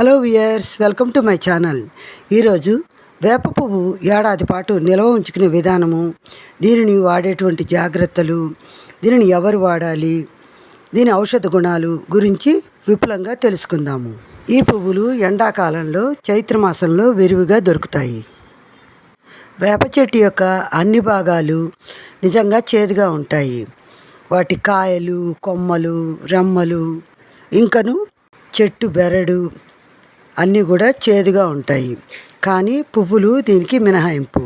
Hello viewers welcome to my channel. ఈరోజు వేప పువ్వు ఏడాది పాటు నిల్వ ఉంచుకునే విధానము దీనిని వాడేటువంటి జాగ్రత్తలు దీనిని ఎవరు వాడాలి దీని ఔషధ గుణాలు గురించి విపులంగా తెలుసుకుందాము. ఈ పువ్వులు ఎండాకాలంలో చైత్రమాసంలో విరివిగా దొరుకుతాయి. వేప చెట్టు యొక్క అన్ని భాగాలు నిజంగా చేదుగా ఉంటాయి. వాటి కాయలు కొమ్మలు రెమ్మలు ఇంకను చెట్టు బెరడు అన్నీ కూడా చేదుగా ఉంటాయి. కానీ పువ్వులు దీనికి మినహాయింపు.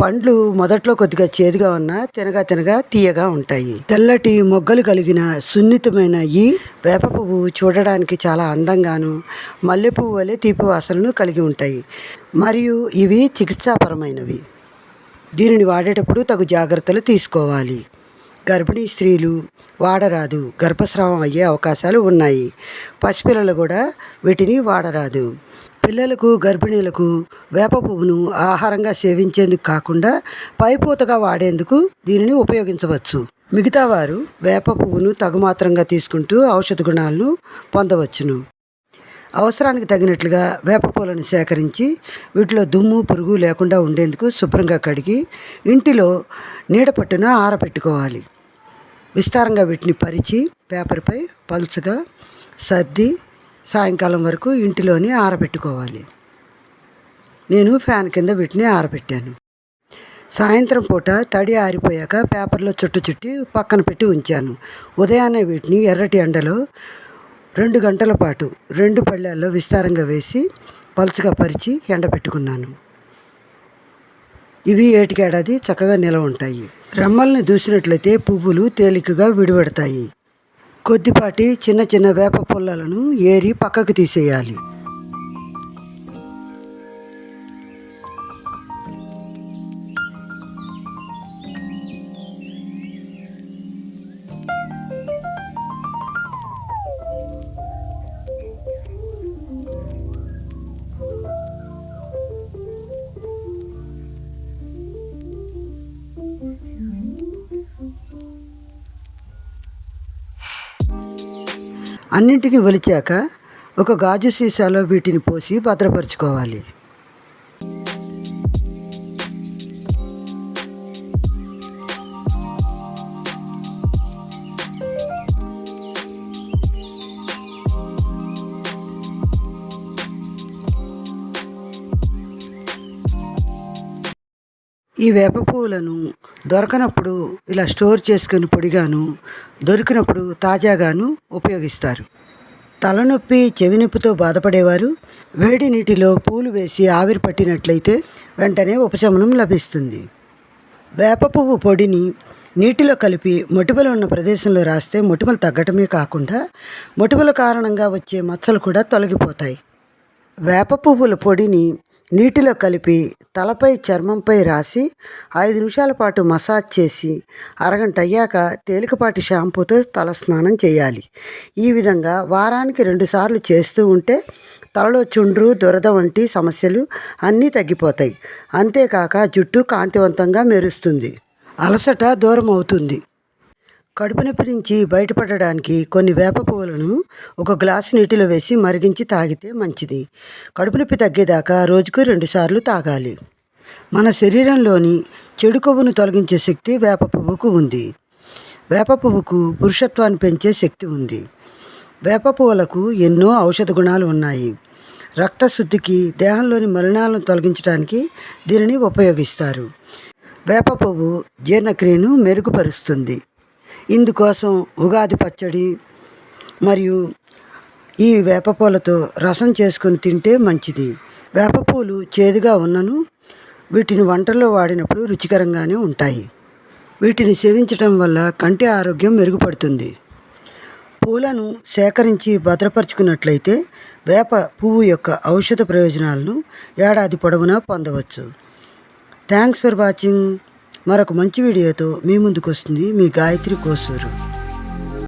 పండ్లు మొదట్లో కొద్దిగా చేదుగా ఉన్నా తినగా తినగా తీయగా ఉంటాయి. తెల్లటి మొగ్గలు కలిగిన సున్నితమైన ఈ వేప పువ్వు చూడడానికి చాలా అందంగాను మల్లె పువ్వు వలె తీపి వాసనను కలిగి ఉంటాయి. మరియు ఇవి చికిత్సాపరమైనవి. దీనిని వాడేటప్పుడు తగు జాగ్రత్తలు తీసుకోవాలి. గర్భిణీ స్త్రీలు వాడరాదు. గర్భస్రావం అయ్యే అవకాశాలు ఉన్నాయి. పసిపిల్లలు కూడా వీటిని వాడరాదు. పిల్లలకు గర్భిణీలకు వేప పువ్వును ఆహారంగా సేవించేందుకు కాకుండా పైపూతగా వాడేందుకు దీనిని ఉపయోగించవచ్చు. మిగతా వారు వేప పువ్వును తగుమాత్రంగా తీసుకుంటూ ఔషధ గుణాలను పొందవచ్చును. అవసరానికి తగినట్లుగా వేప పూలను సేకరించి వీటిలో దుమ్ము పురుగు లేకుండా ఉండేందుకు శుభ్రంగా కడిగి ఇంటిలో నీడపట్టున ఆరబెట్టుకోవాలి. విస్తారంగా వీటిని పరిచి పేపర్పై పలుచగా సర్ది సాయంకాలం వరకు ఇంటిలోనే ఆరబెట్టుకోవాలి. నేను ఫ్యాన్ కింద వీటిని ఆరబెట్టాను. సాయంత్రం పూట తడి ఆరిపోయాక పేపర్లో చుట్టు చుట్టి పక్కన పెట్టి ఉంచాను. ఉదయాన్నే వీటిని ఎర్రటి ఎండలో రెండు గంటల పాటు రెండు పళ్ళాల్లో విస్తారంగా వేసి పలుచగా పరిచి ఎండబెట్టుకున్నాను. ఇవి ఏటికేడాది చక్కగా నిలవ ఉంటాయి. రెమ్మల్ని దూసినట్లయితే పువ్వులు తేలికగా విడిపడతాయి. కొద్దిపాటి చిన్న చిన్న వేప పుల్లలను ఏరి పక్కకు తీసేయాలి. అన్నింటినీ ఒలిచాక ఒక గాజు సీసాలో వీటిని పోసి భద్రపరుచుకోవాలి. ఈ వేప పువ్వులను దొరకనప్పుడు ఇలా స్టోర్ చేసుకుని పొడిగాను దొరికినప్పుడు తాజాగాను ఉపయోగిస్తారు. తలనొప్పి చెవినొప్పితో బాధపడేవారు వేడి నీటిలో పూలు వేసి ఆవిరి పట్టినట్లయితే వెంటనే ఉపశమనం లభిస్తుంది. వేప పువ్వు పొడిని నీటిలో కలిపి మొటిమలు ఉన్న ప్రదేశంలో రాస్తే మొటిమలు తగ్గటమే కాకుండా మొటిమల కారణంగా వచ్చే మచ్చలు కూడా తొలగిపోతాయి. వేప పువ్వుల పొడిని నీటిలో కలిపి తలపై చర్మంపై రాసి ఐదు నిమిషాల పాటు మసాజ్ చేసి అరగంట అయ్యాక తేలికపాటి షాంపూతో తల స్నానం చేయాలి. ఈ విధంగా వారానికి రెండుసార్లు చేస్తూ ఉంటే తలలో చుండ్రు దురద వంటి సమస్యలు అన్నీ తగ్గిపోతాయి. అంతేకాక జుట్టు కాంతివంతంగా మెరుస్తుంది. అలసట దూరం అవుతుంది కడుపు నొప్పి నుంచి బయటపడడానికి కొన్ని వేప పువ్వులను ఒక గ్లాసు నీటిలో వేసి మరిగించి తాగితే మంచిది. కడుపు నొప్పి తగ్గేదాకా రోజుకు రెండుసార్లు తాగాలి. మన శరీరంలోని చెడు కొవ్వును తొలగించే శక్తి వేప పువ్వుకు ఉంది. వేప పువ్వుకు పురుషత్వాన్ని పెంచే శక్తి ఉంది. వేప పువ్వులకు ఎన్నో ఔషధ గుణాలు ఉన్నాయి. రక్తశుద్ధికి దేహంలోని మలినాలను తొలగించడానికి దీనిని ఉపయోగిస్తారు. వేప పువ్వు జీర్ణక్రియను మెరుగుపరుస్తుంది. ఇందుకోసం ఉగాది పచ్చడి మరియు ఈ వేపపూలతో రసం చేసుకొని తింటే మంచిది. వేపపూలు చేదుగా ఉన్నను వీటిని వంటల్లో వాడినప్పుడు రుచికరంగానే ఉంటాయి. వీటిని సేవించటం వల్ల కంటి ఆరోగ్యం మెరుగుపడుతుంది. పూలను సేకరించి భద్రపరుచుకున్నట్లయితే వేప పువ్వు యొక్క ఔషధ ప్రయోజనాలను ఏడాది పొడవునా పొందవచ్చు. Thanks for watching. మరొక మంచి వీడియోతో మీ ముందుకు వస్తుంది మీ గాయత్రి కోసూరు.